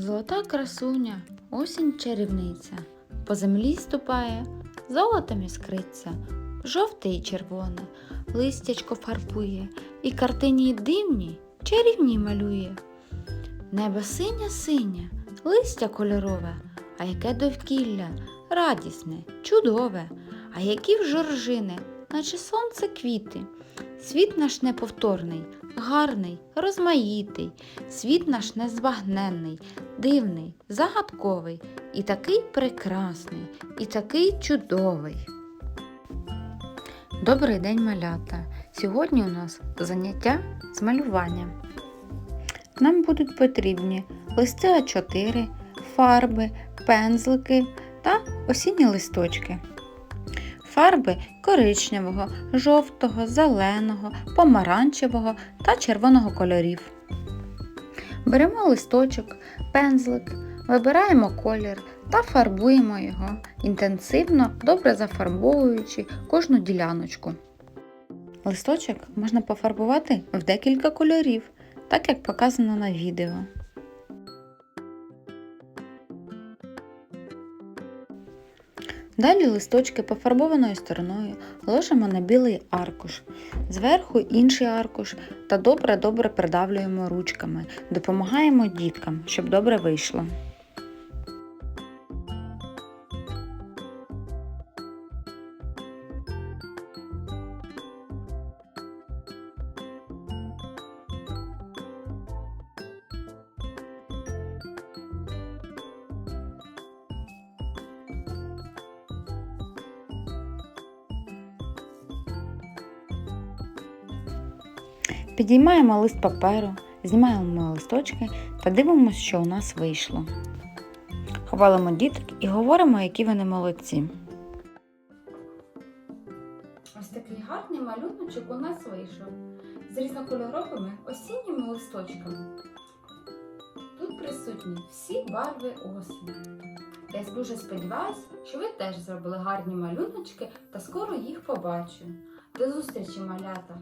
Золота красуня, осінь чарівниця, по землі ступає, золотом іскриться, жовте і червоне, листячко фарбує, і картині дивні, чарівні малює. Небо синє синє, листя кольорове, а яке довкілля, радісне, чудове, а які в жоржини, наче сонце квіти. Світ наш неповторний, гарний, розмаїтий, світ наш незбагненний, дивний, загадковий, і такий прекрасний, і такий чудовий. Добрий день, малята! Сьогодні у нас заняття з малювання. Нам будуть потрібні листи А4, фарби, пензлики та осінні листочки. Фарби коричневого, жовтого, зеленого, помаранчевого та червоного кольорів. Беремо листочок, пензлик, вибираємо колір та фарбуємо його, інтенсивно, добре зафарбовуючи кожну діляночку. Листочок можна пофарбувати в декілька кольорів, так як показано на відео. Далі листочки пофарбованою стороною ложимо на білий аркуш, зверху інший аркуш та добре-добре придавлюємо ручками, допомагаємо діткам, щоб добре вийшло. Підіймаємо лист паперу, знімаємо листочки та дивимося, що у нас вийшло. Хвалимо діток і говоримо, які вони молодці. Ось такий гарний малюночок у нас вийшов з різнокольоровими осінніми листочками. Тут присутні всі барви осені. Я дуже сподіваюся, що ви теж зробили гарні малюночки та скоро їх побачу. До зустрічі, малята!